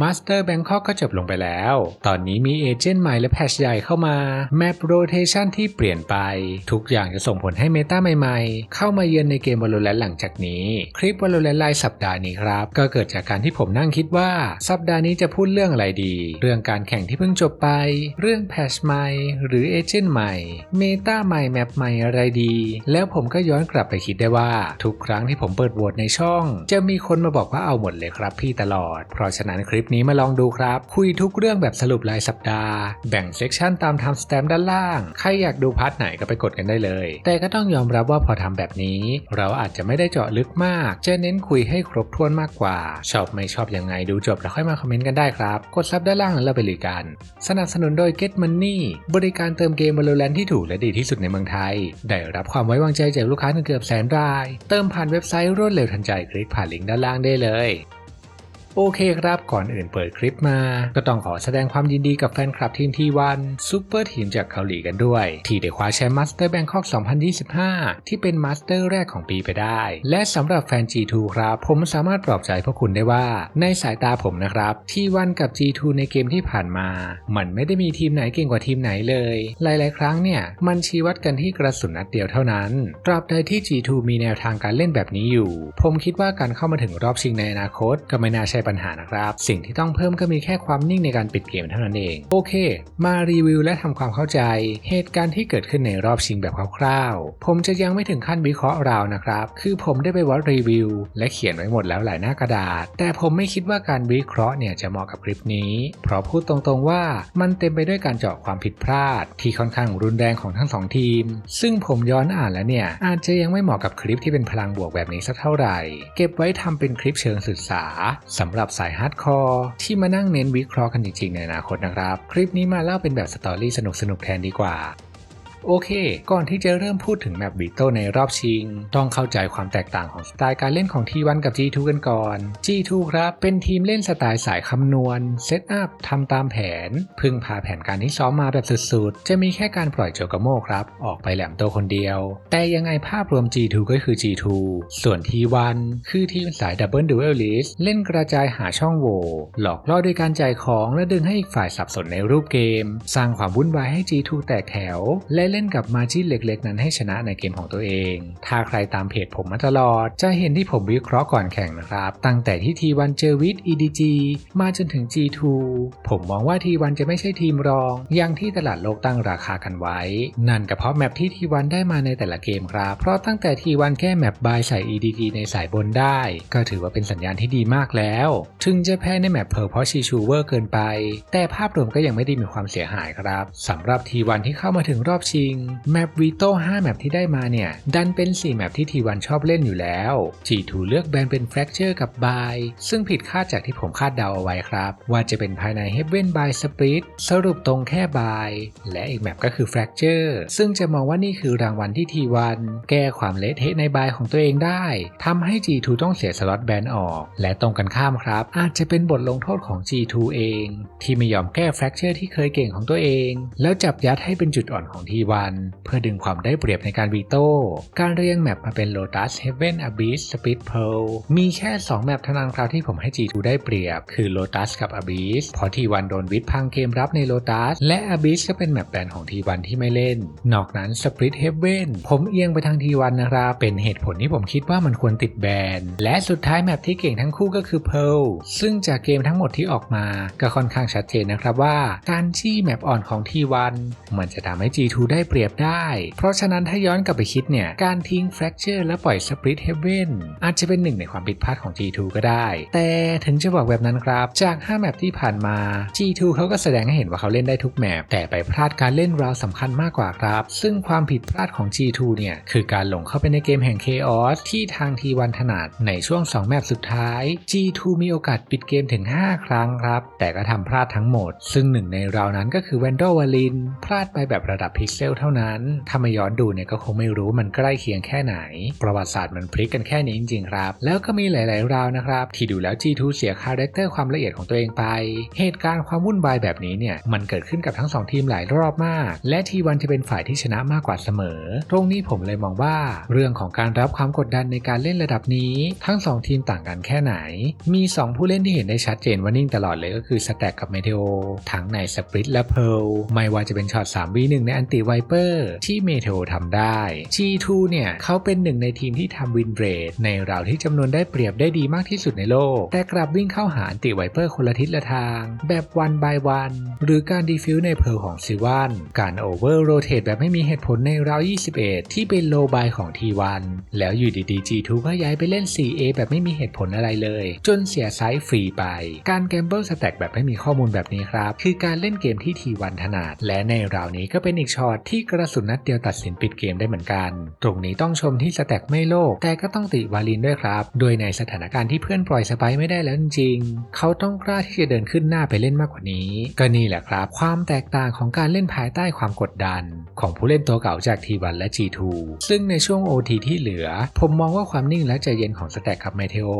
มาสเตอร์แบงคอกก็จบลงไปแล้ว ตอนนี้มีเอเจนต์ใหม่และแพชใหญ่เข้ามาแมปโรเทชันที่เปลี่ยนไป ทุกอย่างจะส่งผลให้เมตาใหม่ๆ เข้ามาเยือนในเกม Valorant หลังจากนี้ คลิป Valorant รายสัปดาห์นี้ครับ ก็เกิดจากการที่ผมนั่งคิดว่า สัปดาห์นี้จะพูดเรื่องอะไรดี เรื่องการแข่งที่เพิ่งจบไป เรื่องแพชใหม่หรือเอเจนต์ใหม่เมตาใหม่แมปใหม่อะไรดี แล้วผมก็ย้อนกลับไปคิดได้ว่า ทุกครั้งที่ผมเปิดโหวตในช่อง จะมีคนมาบอกว่าเอาหมดเลยครับพี่ตลอด เพราะฉะนั้นคลิปนี้มาลองดูครับ คุยทุกเรื่องแบบสรุปรายสัปดาห์ แบ่งเซกชันตามไทม์สแตมป์ด้านล่าง ใครอยากดูพาร์ทไหนก็ไปกดกันได้เลย แต่ก็ต้องยอมรับว่าพอทำแบบนี้ เราอาจจะไม่ได้เจาะลึกมาก จะเน้นคุยให้ครบถ้วนมากกว่า ชอบไม่ชอบยังไงดูจบแล้วค่อยมาคอมเมนต์กันได้ครับ กดซับด้านล่างแล้วเราไปลุยกัน สนับสนุนโดย Get Money บริการเติมเกม Valorant ที่ถูกและดีที่สุดในเมืองไทย ได้รับความไว้วางใจจากลูกค้าถึงเกือบแสนราย เติมผ่านเว็บไซต์รวดเร็วทันใจคลิกผ่านลิงก์ด้านล่างได้เลย โอเคครับ ก่อนอื่นเปิดคลิปมา ก็ต้องขอแสดงความยินดีกับแฟนคลับทีมทีวันซูเปอร์ทีมจากเกาหลีกันด้วย ที่ได้คว้าแชมป์มาสเตอร์แบงคอก 2025 ที่เป็นมาสเตอร์แรกของปีไปได้ และสำหรับแฟน G2 ครับ ผมสามารถปลอบใจพวกคุณได้ว่า ในสายตาผมนะครับทีวันกับ G2 ในเกมที่ผ่านมา มันไม่ได้มีทีมไหนเก่งกว่าทีมไหนเลย หลาย ๆ ครั้งเนี่ยมันชี้วัดกันที่กระสุนนัดเดียวเท่านั้นตราบใดที่ G2 มีแนวทางการเล่นแบบนี้อยู่ ผมคิดว่าการเข้ามาถึงรอบชิงในอนาคตก็ไม่น่าใช่ปัญหานะครับ สิ่งที่ต้องเพิ่มก็มีแค่ความนิ่งในการปิดเกมเท่านั้นเอง โอเค มารีวิวและทำความเข้าใจ เหตุการณ์ที่เกิดขึ้นในรอบชิงแบบคร่าวๆ ผมจะยังไม่ถึงขั้นวิเคราะห์ราวนะครับ คือผมได้ไปวัดรีวิว และเขียนไว้หมดแล้วหลายหน้ากระดาษ แต่ผมไม่คิดว่าการวิเคราะห์เนี่ยจะเหมาะกับคลิปนี้ เพราะพูดตรงๆว่ามันเต็มไปด้วยการเจาะความผิดพลาด ที่ค่อนข้างรุนแรงของทั้งสองทีม ซึ่งผมย้อนอ่านแล้วเนี่ยอาจจะยังไม่เหมาะกับคลิปที่เป็นพลังบวกแบบนี้สักเท่าไหร่ เก็บไว้ทำเป็นคลิปเชิงศึกษาสำหรับสายฮาร์ดคอร์ที่มานั่งเน้นวิเคราะห์กันจริงๆในอนาคตนะครับ คลิปนี้มาเล่าเป็นแบบสตอรี่สนุกๆแทนดีกว่า โอเค ก่อนที่จะเริ่มพูดถึงแมปบีโตในรอบชิง ต้องเข้าใจความแตกต่างของสไตล์การเล่นของ T1 กับ G2 กันก่อน G2 ครับเป็นทีมเล่นสไตล์สายคำนวณเซตอัพทำตามแผน พึ่งพาแผนการที่ซ้อมมาแบบสุดๆ จะมีแค่การปล่อยโจกโมครับ ออกไปแหลมโตคนเดียว แต่ยังไงภาพรวม G2 ก็คือ G2 ส่วน T1 คือทีมสายดับเบิลดูเอลลิสเล่นกระจายหาช่องโหว่หลอกล่อด้วยการจ่ายของและดึงให้อีกฝ่ายสับสนในรูปเกม สร้างความวุ่นวายให้ G2 แตกแถวและเล่นกับมาจินเล็กๆ นั้นให้ชนะในเกมของตัวเอง ถ้าใครตามเพจผมมาตลอด จะเห็นที่ผมวิเคราะห์ก่อนแข่งนะครับ ตั้งแต่ที่ T1 เจอวิท EDG มาจนถึง G2 ผมมองว่า T1 จะไม่ใช่ทีมรองอย่างที่ตลาดโลกตั้งราคากันไว้ นั่นก็เพราะแมปที่ T1 ได้มาในแต่ละเกมครับ เพราะตั้งแต่ T1 แค่แมปบายใส่ EDG ในสายบนได้ ก็ถือว่าเป็นสัญญาณที่ดีมากแล้ว ถึงจะแพ้ในแมปเพอร์เพราะชีชูเวอร์เกินไป แต่ภาพรวมก็ยังไม่ได้มีความเสียหายครับสำหรับ T1 ที่เข้ามาถึงรอบชิงแมปวีโต้5แมปที่ได้มาเนี่ยดันเป็น 4 แมปที่ T1 ชอบเล่นอยู่แล้ว G2 เลือกแบนเป็น Fracture กับ By ซึ่งผิดคาดจากที่ผมคาดเดาเอาไว้ครับ ว่าจะเป็นภายใน Heaven by Split สรุปตรงแค่ By และอีกแมปก็คือ Fracture ซึ่งจะมองว่านี่คือรางวัลที่ T1 แก้ความเละเทะใน By ของตัวเองได้ทำให้ G2 ต้องเสียสล็อตแบนออก และตรงกันข้ามครับ อาจจะเป็นบทลงโทษของ G2 เอง ที่ไม่ยอมแก้ Fracture ที่เคยเก่งของตัวเอง แล้วจับยัดให้เป็นจุดอ่อนของ T1 เพื่อดึงความได้เปรียบในการวีโต้ การเรียงแมปมาเป็น Lotus Heaven Abyss Split Pearl มีแค่ 2 แมปเท่านั้นครับที่ผมให้ G2 ได้เปรียบ คือ Lotus กับ Abyss เพราะ T1 โดนวิทพังเกมรับใน Lotus และ Abyss ก็เป็นแมปแบนของ T1 ที่ไม่เล่น นอกนั้น Split Heaven ผมเอียงไปทาง T1 นนะครับ เป็นเหตุผลที่ผมคิดว่ามันควรติดแบน และสุดท้ายแมปที่เก่งทั้งคู่ก็คือ Pearl ซึ่งจากเกมทั้งหมดที่ออกมาก็ค่อนข้างชัดเจนนะครับว่า การจี้แมปอ่อนของ T1 มันจะทำให้ G2 ได้ได้เปรียบได้ เพราะฉะนั้นถ้าย้อนกลับไปคิดเนี่ย การทิ้ง Fracture และปล่อย Split Heaven อาจจะเป็นหนึ่งในความผิดพลาดของ G2 ก็ได้ แต่ถึงจะบอกแบบนั้นครับ จาก 5 แมปที่ผ่านมา G2 เขาก็แสดงให้เห็นว่าเขาเล่นได้ทุกแมป แต่ไปพลาดการเล่นราวสำคัญมากกว่าครับ ซึ่งความผิดพลาดของ G2 เนี่ย คือการหลงเข้าไปในเกมแห่ง Chaos ที่ทาง T1 ถนัดในช่วง 2 แมปสุดท้าย G2 มีโอกาสปิดเกมถึง 5 ครั้งครับ แต่ก็ทำพลาดทั้งหมด ซึ่งหนึ่งในราวนั้นก็คือ Vandal w a l i n พลาดไปแบบระดับพิกเซลลเท่านั้น ถ้ามาย้อนดูเนี่ยก็คงไม่รู้มันใกล้เคียงแค่ไหน ประวัติศาสตร์มันพลิกกันแค่นี้จริงๆครับ แล้วก็มีหลายๆราวนะครับ ที่ดูแล้ว G2 เสียคาแรคเตอร์ความละเอียดของตัวเองไป เหตุการณ์ความวุ่นวายแบบนี้เนี่ยมันเกิดขึ้นกับทั้งสองทีมหลายรอบมาก และทีวันจะเป็นฝ่ายที่ชนะมากกว่าเสมอ ตรงนี้ผมเลยมองว่า เรื่องของการรับความกดดันในการเล่นระดับนี้ ทั้งสองทีมต่างกันแค่ไหน มี 2 ผู้เล่นที่เห็นได้ชัดเจนว่านิ่งตลอดเลยก็คือสแต็กกับเมเทโอทั้งในสปริตและเพลไม่ว่าจะเป็นช็อต 3v1 ในอันติไวเปอร์ที่เมเทโอทำได้ G2 เนี่ยเขาเป็นหนึ่งในทีมที่ทำวินเบรทในราวที่จำนวนได้เปรียบได้ดีมากที่สุดในโลก แต่กลับวิ่งเข้าหาอันติไวเปอร์คนละทิศละทาง แบบวันบายวัน หรือการดีฟิวในเพลของซิวัน การโอเวอร์โรเตทแบบไม่มีเหตุผลในราว 21 ที่เป็นโลบายของ T1 แล้วอยู่ดีๆ G2 ก็ย้ายไปเล่น 4A แบบไม่มีเหตุผลอะไรเลย จนเสียไซส์ฟรีไป การแกมเบิลสแต็กแบบไม่มีข้อมูลแบบนี้ครับ คือการเล่นเกมที่ T1 ถนัด และในราวนี้ก็เป็นอีกช็อตที่กระสุนนัดเดียวตัดสินปิดเกมได้เหมือนกัน ตรงนี้ต้องชมที่สแต็กไม่โลก แต่ก็ต้องติวาลินด้วยครับ โดยในสถานการณ์ที่เพื่อนปล่อยสไปไม่ได้แล้วจริงๆ เขาต้องกล้าที่จะเดินขึ้นหน้าไปเล่นมากกว่านี้ ก็นี่แหละครับ ความแตกต่างของการเล่นภายใต้ความกดดัน ของผู้เล่นตัวเก่าจาก T1 และ G2 ซึ่งในช่วง OT ที่เหลือ ผมมองว่าความนิ่งและใจเย็นของสแต็กกับไมเทโอ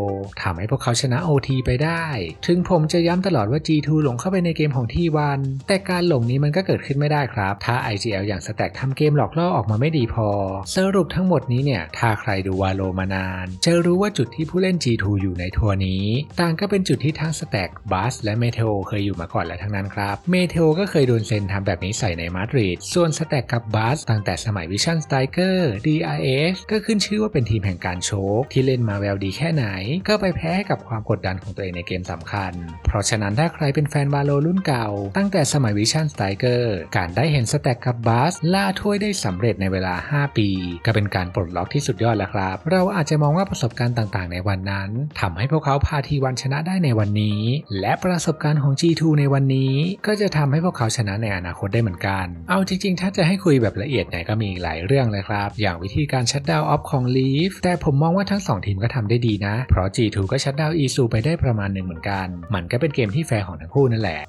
ทำให้พวกเขาชนะ OT ไปได้ ถึงผมจะย้ำตลอดว่า G2 หลงเข้าไปในเกมของ T1 แต่การหลงนี้มันก็เกิดขึ้นไม่ได้ครับ ถ้า IGL อย่างสแต็กทำเกมหลอกล่อออกมาไม่ดีพอ สรุปทั้งหมดนี้เนี่ย ถ้าใครดูวาโลมานาน จะรู้ว่าจุดที่ผู้เล่น G2 อยู่ในทัวร์นี้ ต่างก็เป็นจุดที่ทั้งสแต็กบัสและเมเทโอเคยอยู่มาก่อนและทั้งนั้นครับ เมเทโอก็เคยโดนเซนทำแบบนี้ใส่ในมาดริด ส่วนสแต็กกับบัสตั้งแต่สมัยวิชั่นสไตเกอร์ DRS ก็ขึ้นชื่อว่าเป็นทีมแห่งการโชค ที่เล่นมาแววดีแค่ไหน ก็ไปแพ้กับความกดดันของตัวเองในเกมสำคัญ เพราะฉะนั้นถ้าใครเป็นแฟนวาโลรุ่นเก่า ตั้งแต่สมัยวิชั่นสไตเกอร์การได้เห็นสแต็กกับบัสล่าถ้วยได้สำเร็จในเวลา 5 ปี ก็เป็นการปลดล็อกที่สุดยอดแล้วครับ เราอาจจะมองว่าประสบการณ์ต่างๆ ในวันนั้นทำให้พวกเขาพาทีวันชนะได้ในวันนี้ และประสบการณ์ของ G2 ในวันนี้ ก็จะทำให้พวกเขาชนะในอนาคตได้เหมือนกัน เอาจริงๆ ถ้าจะให้คุยแบบละเอียดเนี่ยก็มีหลายเรื่องเลยครับ อย่างวิธีการชัดดาวออฟของ Leaf แต่ผมมองว่าทั้ง 2 ทีมก็ทำได้ดีนะ เพราะ G2 ก็ชัดดาวอีซูไปได้ประมาณหนึ่งเหมือนกัน มันก็เป็นเกมที่แฟร์ของทั้งคู่นั่นแหละ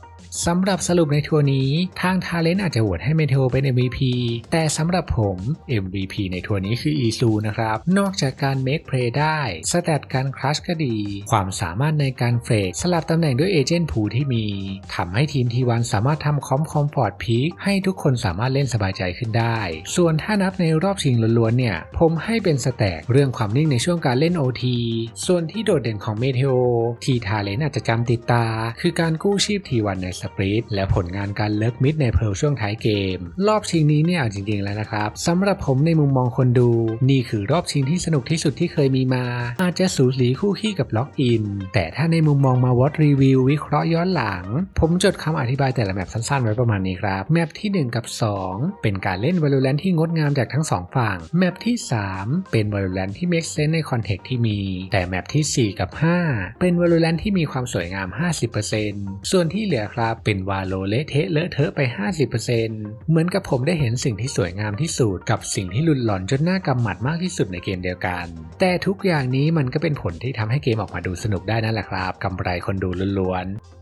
สำหรับสรุปในทัวร์นี้ ทางทาเลนต์อาจจะโหวตให้เมเทโอเป็น MVP แต่สำหรับผม MVP ในทัวร์นี้คืออีซูนะครับ นอกจากการ make play ได้ สแตทการครัชก็ดี ความสามารถในการเฟรกสลับตำแหน่งด้วยเอเจนต์ผูที่มีทำให้ทีมทีวันสามารถทำคอมคอมฟอร์ตพีคให้ทุกคนสามารถเล่นสบายใจขึ้นได้ ส่วนถ้านับในรอบชิงล้วนๆเนี่ย ผมให้เป็นสแตทเรื่องความนิ่งในช่วงการเล่น OT ส่วนที่โดดเด่นของเมเทโอที่ทาเลนต์อาจจะจำติดตา คือการกู้ชีพทีวันในสปริตและผลงานการเลิกมิดในเพลช่วงท้ายเกม รอบชิงนี้เนี่ยจริงๆแล้วนะครับสำหรับผมในมุมมองคนดู นี่คือรอบชิงที่สนุกที่สุดที่เคยมีมา อาจจะสูสีคู่ขี้กับล็อกอิน แต่ถ้าในมุมมองมาวอตรีวิววิเคราะห์ย้อนหลัง ผมจดคำอธิบายแต่ละแมปสั้นๆ ไว้ประมาณนี้ครับ แมปที่ 1 กับ 2 เป็นการเล่น Valorant ที่งดงามจากทั้ง 2 ฝั่ง แมปที่ 3 เป็น Valorant ที่ make sense ในคอนเทกต์ที่มี แต่แมปที่ 4 กับ 5 เป็น Valorant ที่มีความสวยงาม 50%ส่วนที่เหลือครับเป็นวาโลเละเทะเลอะเทอะไป 50%เหมือนกับผมได้เห็นสิ่งที่สวยงามที่สุดกับสิ่งที่หลุดหลอนจนน่ากำหมัดมากที่สุดในเกมเดียวกัน แต่ทุกอย่างนี้มันก็เป็นผลที่ทำให้เกมออกมาดูสนุกได้นั่นแหละครับกำไรคนดูล้วนๆ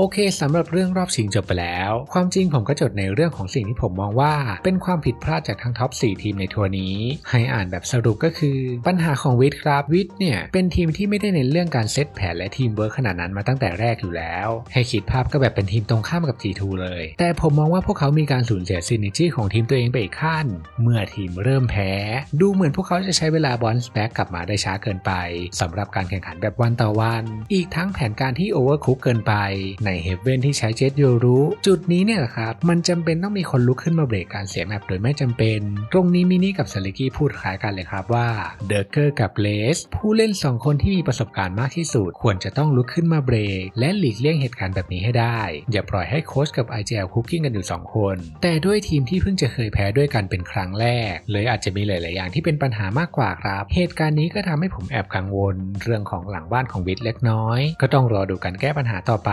โอเคสำหรับเรื่องรอบชิงจบไปแล้ว ความจริงผมก็จดในเรื่องของสิ่งที่ผมมองว่า เป็นความผิดพลาดจากทั้งท็อป 4 ทีมในทัวร์นี้ ให้อ่านแบบสรุปก็คือ ปัญหาของวิทครับวิทเนี่ย เป็นทีมที่ไม่ได้เน้นเรื่องการเซตแผนและทีมเวิร์คขนาดนั้นมาตั้งแต่แรกอยู่แล้ว ให้คิดภาพก็แบบเป็นทีมตรงข้ามกับ G2 เลย แต่ผมมองว่าพวกเขามีการสูญเสียซินิจี้ของทีมตัวเองไปอีกขั้น เมื่อทีมเริ่มแพ้ ดูเหมือนพวกเขาจะใช้เวลาบอลสแบ็กกลับมาได้ช้าเกินไปสำหรับการแข่งขันแบบวันต่อวัน อีกทั้งแผนการที่โอเวอร์คุกเกินไปในเฮเว่นที่ใช้เจ็ตโยรู้จุดนี้เนี่ยครับมันจำเป็นต้องมีคนลุกขึ้นมาเบรกการเสียแมปโดยไม่จำเป็น ตรงนี้มินี่กับซลิกี้พูดคล้ายกันเลยครับว่าเดอร์เกอร์กับเลสผู้เล่น 2 คนที่มีประสบการณ์มากที่สุด ควรจะต้องลุกขึ้นมาเบรก และหลีกเลี่ยงเหตุการณ์แบบนี้ให้ได้ อย่าปล่อยให้โค้ชกับ IGL คุกกิ้งกันอยู่ 2 คน แต่ด้วยทีมที่เพิ่งจะเคยแพ้ด้วยกันเป็นครั้งแรก เลยอาจจะมีหลาย ๆ อย่างที่เป็นปัญหามากกว่าครับ เหตุการณ์นี้ก็ทำให้ผมแอบกังวล เรื่องของหลังบ้านของวิทเล็กน้อย ก็ต้องรอดูการแก้ปัญหาต่อไป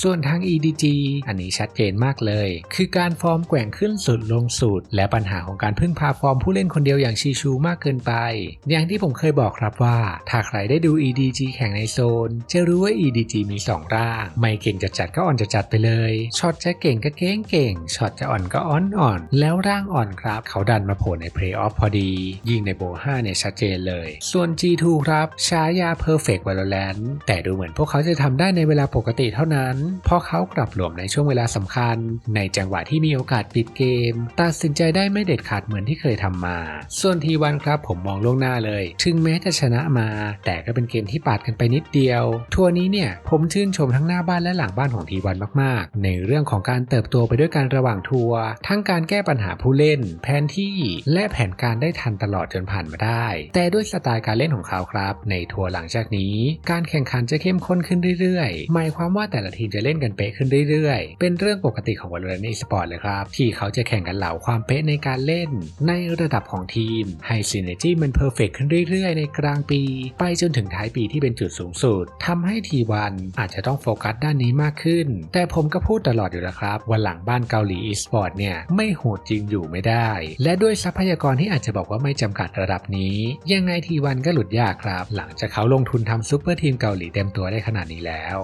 ส่วนทาง EDG อันนี้ชัดเจนมากเลย คือการฟอร์มแกว่งขึ้นสุดลงสุด และปัญหาของการพึ่งพาฟอร์มผู้เล่นคนเดียวอย่างชีชูมากเกินไป อย่างที่ผมเคยบอกครับว่า ถ้าใครได้ดู EDG แข่งในโซน จะรู้ว่า EDG มี 2 ร่าง ไม่เก่งจะจัดก็อ่อนจะจัดไปเลย ช็อตจะเก่งก็เก่งเก่ง ช็อตจะอ่อนก็อ่อนอ่อน แล้วร่างอ่อนครับ เขาดันมาโผล่ในเพลย์ออฟพอดี ยิงในโบ5เนี่ยชัดเจนเลย ส่วน G2 ครับฉายา Perfect Valorant แต่ดูเหมือนพวกเขาจะทำได้ในเวลาปกติเท่านั้นเพราะเขากลับหลวมในช่วงเวลาสำคัญ ในจังหวะที่มีโอกาสปิดเกม ตัดสินใจได้ไม่เด็ดขาดเหมือนที่เคยทำมา ส่วนทีวันครับผมมองล่วงหน้าเลย ถึงแม้จะชนะมา แต่ก็เป็นเกมที่ปาดกันไปนิดเดียว ทัวร์นี้เนี่ยผมชื่นชมทั้งหน้าบ้านและหลังบ้านของทีวันมาก ๆ ในเรื่องของการเติบโตไปด้วยกันระหว่างทัวร์ทั้งการแก้ปัญหาผู้เล่น แผนที่และแผนการได้ทันตลอดจนผ่านมาได้ แต่ด้วยสไตล์การเล่นของเขาครับ ในทัวร์หลังจากนี้ การแข่งขันจะเข้มข้นขึ้นเรื่อยๆ หมายความว่าแต่ละทีมจะเล่นกันเป๊ะขึ้นเรื่อยๆ เป็นเรื่องปกติของ Valorant Esports เลยครับ ที่เขาจะแข่งกันเหล่าความเป๊ะในการเล่น ในระดับของทีม ให้ซีเนจี้มันเพอร์เฟกขึ้นเรื่อยๆ ในกลางปี ไปจนถึงท้ายปีที่เป็นจุดสูงสุดทำให้ทีวันอาจจะต้องโฟกัสด้านนี้มากขึ้น แต่ผมก็พูดตลอดอยู่แล้วครับว่าหลังบ้านเกาหลี Esports เนี่ยไม่โหดจริงอยู่ไม่ได้ และด้วยทรัพยากรที่อาจจะบอกว่าไม่จำกัดระดับนี้ ยังไงทีวันก็หลุดยากครับ หลังจากเขาลงทุนทำซูเปอร์ทีมเกาหลีเต็มตัวได้ขนาดนี้แล้ว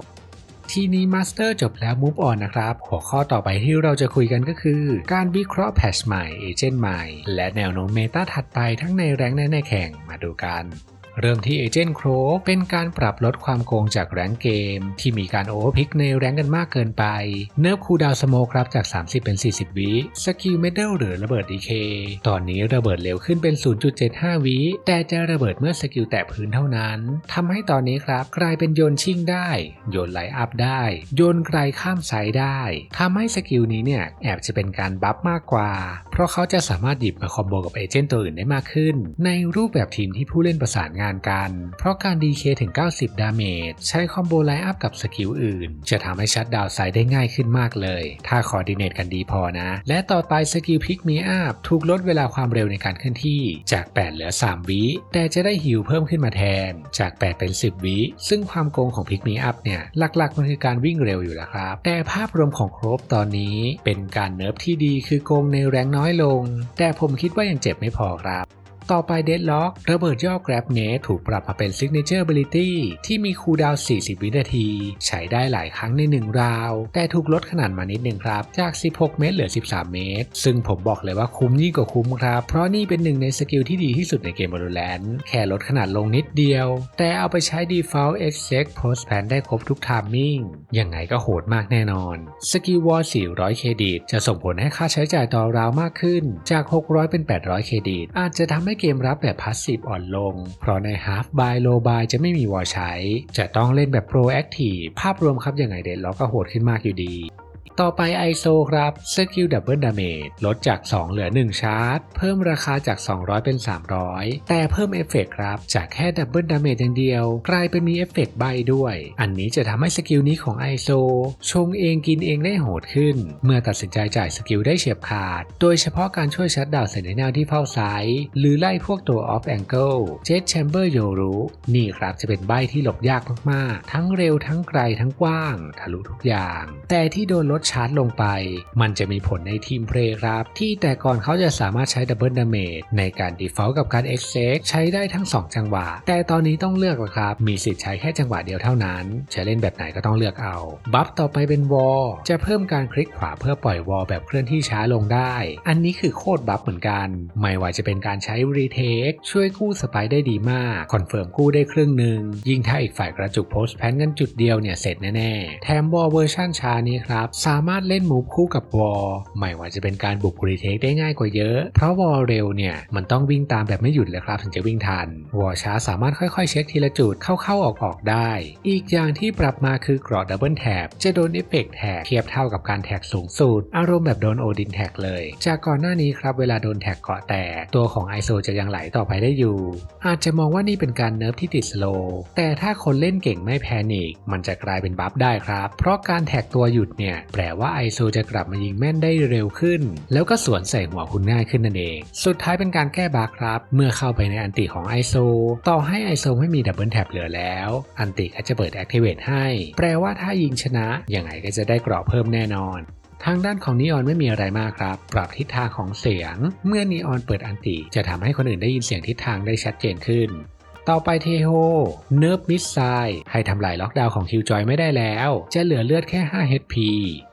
ทีนี้มาสเตอร์จบแล้ว Move On นะครับ หัวข้อต่อไปที่เราจะคุยกันก็คือ การวิเคราะห์แพชใหม่เอเจนต์ใหม่ และแนวโน้มเมตาถัดไปทั้งในแรงและในแข่งมาดูกัน เริ่มที่เอเจนต์โครเป็นการปรับลดความโกงจากแรงเกม ที่มีการโอเวอร์พิกในแรงกันมากเกินไป เนิร์ฟคูดาวสโมครับจาก 30 เป็น 40 วิสกิลเมดัลหรือระเบิดดีเคตอนนี้ระเบิดเร็วขึ้นเป็น 0.75 วิแต่จะระเบิดเมื่อสกิลแตะพื้นเท่านั้นทำให้ตอนนี้ครับกลายเป็นโยนชิ่งได้ โยนไลอัพได้ โยนไกลข้ามไซด์ได้ทำให้สกิลนี้เนี่ยแอบจะเป็นการบัฟมากกว่า เพราะเขาจะสามารถหยิบมาคอมโบกับเอเจนต์ตัวอื่นได้มากขึ้น ในรูปแบบทีมที่ผู้เล่นประสานงานกัน เพราะการ DK ถึง 90 ดาเมจใช้คอมโบไลอัพกับสกิลอื่น จะทำให้ชัดดาวไซได้ง่ายขึ้นมากเลย ถ้าคอร์ดิเนตกันดีพอนะ และต่อไปสกิลพิกมีอัพถูกลดเวลาความเร็วในการเคลื่อนที่จาก 8 เหลือ 3 วิ แต่จะได้ฮิลเพิ่มขึ้นมาแทนจาก 8 เป็น 10 วิ ซึ่งความโกงของพิกมีอัพเนี่ยหลักๆมันคือการวิ่งเร็วอยู่แล้วครับ แต่ภาพรวมของครบตอนนี้เป็นการเนิร์ฟที่ดีคือโกงในแรงน้อยลง แต่ผมคิดว่ายังเจ็บไม่พอครับ ต่อไป Deadlock ระเบิดย่อ Grab Net ถูกปรับมาเป็น Signature Ability ที่มีคูลดาวน์ 40 วินาที ใช้ได้หลายครั้งใน 1 ราว แต่ถูกลดขนาดมานิดนึงครับ จาก 16 เมตรเหลือ 13 เมตร ซึ่งผมบอกเลยว่าคุ้มยิ่งกว่าคุ้มครับ เพราะนี่เป็นหนึ่งในสกิลที่ดีที่สุดในเกม Valorant แค่ลดขนาดลงนิดเดียว แต่เอาไปใช้ Default Exec Post Pan ได้ครบทุก Timing ยังไงก็โหดมากแน่นอน สกิลวอล400 เครดิต จะส่งผลให้ค่าใช้จ่ายต่อราวมากขึ้น จาก 600 เป็น 800 เครดิต อาจจะทำให้เกมรับแบบพาสซีฟอ่อนลง เพราะใน Half by Low by จะไม่มีวอลใช้ จะต้องเล่นแบบ Proactive ภาพรวมครับยังไงเดนล็อกก็โหดขึ้นมากอยู่ดี ต่อไป ISO ครับสกิลดับเบิลดาเมจลดจาก 2 เหลือ 1 ชาร์จ เพิ่มราคาจาก 200 เป็น 300 แต่เพิ่มเอฟเฟกครับ จากแค่ดับเบิลดาเมจอย่างเดียว กลายเป็นมีเอฟเฟกใบด้วย อันนี้จะทำให้สกิลนี้ของ ISO ชงเองกินเองได้โหดขึ้น เมื่อตัดสินใจจ่ายสกิลได้เฉียบขาด โดยเฉพาะการช่วยชัดดาวเซนแนลที่เฝ้าซ้าย หรือไล่พวกตัวออฟแองเกิลเจ็ตแชมเบอร์โยรุนี่ครับจะเป็นใบที่หลบยากมากๆ ทั้งเร็วทั้งไกลทั้งกว้าง ทะลุทุกอย่าง แต่ที่โดนลดชาร์จลงไป มันจะมีผลในทีมเพลย์ครับ ที่แต่ก่อนเขาจะสามารถใช้ดับเบิลดาเมจในการ default กับการ exec ใช้ได้ทั้ง 2 จังหวะ แต่ตอนนี้ต้องเลือกแล้วครับ มีสิทธิ์ใช้แค่จังหวะเดียวเท่านั้น จะเล่นแบบไหนก็ต้องเลือกเอา บัฟต่อไปเป็นวอลจะเพิ่มการคลิกขวาเพื่อปล่อยวอลแบบเคลื่อนที่ช้าลงได้ อันนี้คือโคตรบัฟเหมือนกัน ไม่ว่าจะเป็นการใช้รีเทคช่วยกู้สไปได้ดีมากคอนเฟิร์มกู้ได้ครึ่งหนึ่งยิ่งถ้าอีกฝ่ายกระจุกโพสแพนกันจุดเดียวเนี่ยเสร็จแน่ๆแถมวอลเวอร์ชันช้านี้ครับสามารถเล่นมูฟคู่กับวอลไม่ว่าจะเป็นการบุกรีเทคได้ง่ายกว่าเยอะ เพราะวอลเร็วเนี่ยมันต้องวิ่งตามแบบไม่หยุดเลยครับถึงจะวิ่งทัน วอลช้าสามารถค่อยๆ เช็คทีละจุดเข้าๆออกๆได้ อีกอย่างที่ปรับมาคือกราะดับเบิลแท็บจะโดนเอฟเฟกต์แท็กเทียบเท่ากับการแท็กสูงสุด อารมณ์แบบโดนโอดินแท็กเลย จากก่อนหน้านี้ครับเวลาโดนแท็กเกาะแตกตัวของไอโซจะยังไหลต่อไปได้อยู่ อาจจะมองว่านี่เป็นการเนิร์ฟที่ติดสโลว์แต่ถ้าคนเล่นเก่งไม่แพนิคมันจะกลายเป็นบัฟได้ครับ เพราะการแท็กตัวหยุดเนี่ยแปลว่าไอโซจะกลับมายิงแม่นได้เร็วขึ้น แล้วก็สวนใส่หัวคุณง่ายขึ้นนั่นเอง สุดท้ายเป็นการแก้บั๊กครับ เมื่อเข้าไปในอันติของไอโซต่อให้ไอโซไม่มีดับเบิลแท็บเหลือแล้ว อันติก็จะเปิดแอคทีเวตให้ แปลว่าถ้ายิงชนะยังไงก็จะได้เกราะเพิ่มแน่นอนทางด้านของนีออนไม่มีอะไรมากครับ ปรับทิศทางของเสียง เมื่อนีออนเปิดอันติ จะทำให้คนอื่นได้ยินเสียงทิศทางได้ชัดเจนขึ้น ต่อไปเทโฮ เนิร์ฟมิสไซให้ทำลายล็อกดาวน์ของคิวจอยไม่ได้แล้ว จะเหลือเลือดแค่ 5 HP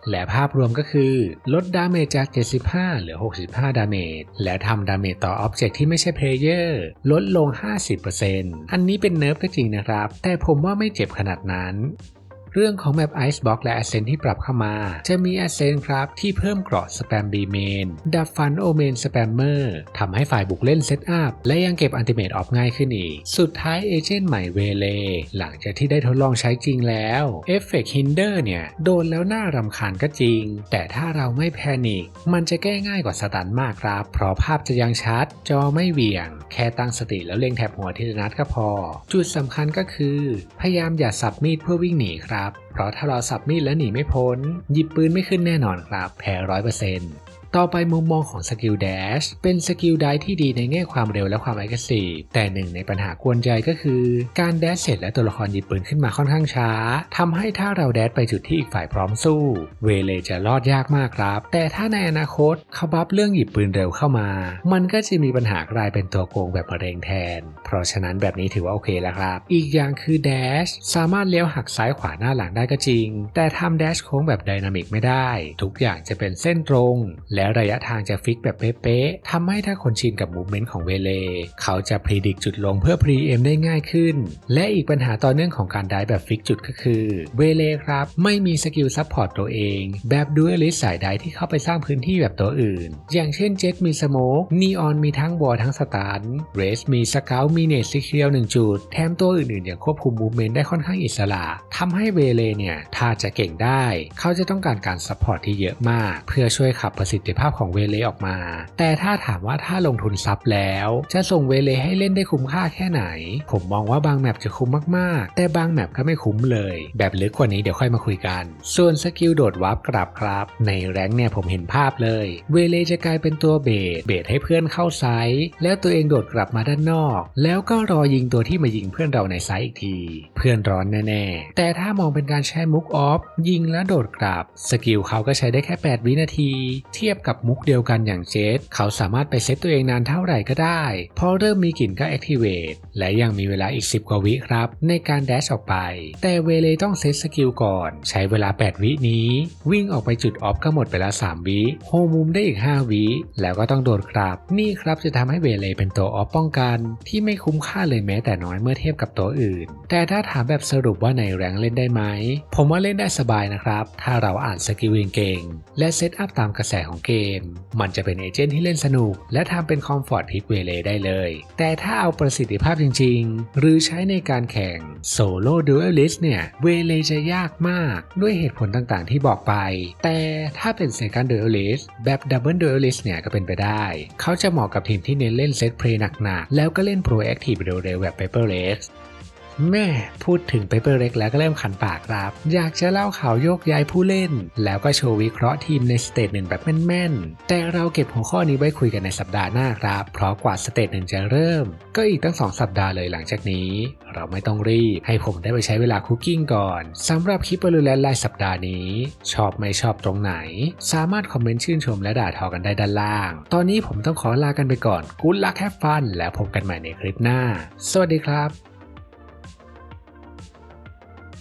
และภาพรวมก็คือลดดาเมจจาก 75 เหลือ 65 ดาเมจ และทำดาเมจต่ออ็อบเจกต์ที่ไม่ใช่เพลเยอร์ ลดลง 50%อันนี้เป็นเนิร์ฟก็จริงนะครับ แต่ผมว่าไม่เจ็บขนาดนั้น เรื่องของแมป Icebox และ Ascent ที่ปรับเข้ามา จะมี Ascent ครับ ที่เพิ่มเกราะ Spam B Main ดับฟัน O Main Spammer ทำให้ฝ่ายบุกเล่นเซตอัพและยังเก็บ Ultimate Off ง่ายขึ้นอีก สุดท้ายเอเจนต์ใหม่เวเลหลังจากที่ได้ทดลองใช้จริงแล้วเอฟเฟก Hinder เนี่ย โดนแล้วน่ารำคาญก็จริง แต่ถ้าเราไม่แพนิคมันจะแก้ง่ายกว่าสตันมากครับ เพราะภาพจะยังชัด จอไม่เหวี่ยง แค่ตั้งสติแล้วเล็งแถบหัวทีละนัดก็พอ จุดสำคัญก็คือ พยายามอย่าสับมีดเพื่อวิ่งหนีครับเพราะถ้าเราสับมีดแล้วหนีไม่พ้น หยิบปืนไม่ขึ้นแน่นอนครับ แพ้ร้อยเปอร์เซ็นต์ ต่อไปมุมมองของสกิล Dash เป็นสกิลไดที่ดีในแง่ความเร็วและความไอ s ซีแต่หนึ่งในปัญหากวนใจก็คือ การแดชเสร็จและตัวละครหยิบปืนขึ้นมาค่อนข้างช้าทำให้ถ้าเราแดชไปจุดที่อีกฝ่ายพร้อมสู้ เวเลจะรอดยากมากครับ แต่ถ้าในอนาคตเขาบัฟเรื่องหยิบปืนเร็วเข้ามา มันก็จะมีปัญหากลายเป็นตัวโกงแบบมะเร็งแทน เพราะฉะนั้นแบบนี้ถือว่าโอเคแล้วครับ อีกอย่างคือแดชสามารถเลี้ยวหักซ้ายขวาหน้าหลังได้ก็จริง แต่ทำแดชโค้งแบบไดนามิกไม่ได้ ทุกอย่างจะเป็นเส้นตรงและระยะทางจะฟิกแบบเป๊ะๆทำให้ถ้าคนชินกับมูฟเมนต์ของเวเล เขาจะพรีดิกจุดลงเพื่อพรีเอมได้ง่ายขึ้น และอีกปัญหาต่อเนื่องของการได้แบบฟิกจุดก็คือ เวเลครับ ไม่มีสกิลซับพอร์ตตัวเอง แบบดูเอลิสสายได้ที่เข้าไปสร้างพื้นที่แบบตัวอื่น อย่างเช่นเจ็ตมีสโมกนีออนมีทั้งวอลทั้งสตาร์เรสมีสเกลมีเนตซิเคียวหนึ่งจุด แถมตัวอื่นๆยังควบคุมมูฟเมนต์ได้ค่อนข้างอิสระทำให้เวเลเนี่ยถ้าจะเก่งได้ เขาจะต้องการการซัพพอร์ตที่เยอะมาก เพื่อช่วยขับประสิทธิภาพของเวเลออกมา แต่ถ้าถามว่าถ้าลงทุนซับแล้ว จะส่งเวเลให้เล่นได้คุ้มค่าแค่ไหน ผมมองว่าบางแมปจะคุ้มมากๆ แต่บางแมปก็ไม่คุ้มเลย แบบลึกกว่านี้เดี๋ยวค่อยมาคุยกัน ส่วนสกิลโดดวาร์ปกลับครับ ในแรงเนี่ยผมเห็นภาพเลย เวเลจะกลายเป็นตัวเบสเบสให้เพื่อนเข้าไซส์แล้วตัวเองโดดกลับมาด้านนอก แล้วก็รอยิงตัวที่มายิงเพื่อนเราในไซส์อีกที เพื่อนร้อนแน่ๆ แต่ถ้ามองเป็นการใช้มุกออฟยิงแล้วโดดกลับ สกิลเขาก็ใช้ได้แค่ 8 วินาที เทียบกับมุกเดียวกันอย่างเจสเขาสามารถไปเซตตัวเองนานเท่าไหร่ก็ได้ พอเริ่มมีกลิ่นก็ Activate และยังมีเวลาอีก 10 กว่าวิครับ ในการแดชออกไป แต่เวเลต้องเซตสกิลก่อน ใช้เวลา 8 วินี้ วิ่งออกไปจุดออฟก็หมดไปแล้ว 3 วิโฮมุมได้อีก 5 วิแล้วก็ต้องโดดกลับ นี่ครับจะทำให้เวเลเป็นตัวออฟป้องกัน ที่ไม่คุ้มค่าเลยแม้แต่น้อยเมื่อเทียบกับตัวอื่น แต่ถ้าถามแบบสรุปว่าในแรงเล่นได้ไหมผมว่าเล่นได้สบายนะครับ ถ้าเราอ่านสกิลเก่งและเซตอัพตามกระแสของเกม มันจะเป็นเอเจนต์ที่เล่นสนุก และทำเป็นคอมฟอร์ตพิกเวเลได้เลย แต่ถ้าเอาประสิทธิภาพจริง ๆ หรือใช้ในการแข่งโซโล่ดูเอลิสเนี่ยเวเลจะยากมากด้วยเหตุผลต่างๆ ที่บอกไป แต่ถ้าเป็นเซกันดูเอลิสแบบดับเบิลดูเอลิสเนี่ยก็เป็นไปได้ เขาจะเหมาะกับทีมที่เน้นเล่นเซตเพลย์หนักๆแล้วก็เล่นโปรแอคทีฟเร็วๆแบบเปเปอร์เลส แม่พูดถึงเปเปอร์เล็กแล้วก็เริ่มขันปากครับ อยากจะเล่าข่าวโยกย้ายผู้เล่น แล้วก็โชว์วิเคราะห์ทีมในสเตจหนึ่งแบบแม่นๆ แต่เราเก็บหัวข้อนี้ไว้คุยกันในสัปดาห์หน้าครับ เพราะกว่าสเตจหนึ่งจะเริ่ม ก็อีกตั้ง2สัปดาห์เลยหลังจากนี้ เราไม่ต้องรีบ ให้ผมได้ไปใช้เวลาคุกกิ้งก่อนสำหรับคลิปบอลูแลนไลน์สัปดาห์นี้ ชอบไม่ชอบตรงไหน สามารถคอมเมนต์ชื่นชมและด่าทอกันได้ด้านล่าง ตอนนี้ผมต้องขอลากันไปก่อนกู๊ดลักแฮปฟันแล้วพบกันใหม่ในคลิปหน้า สวัสดีครับ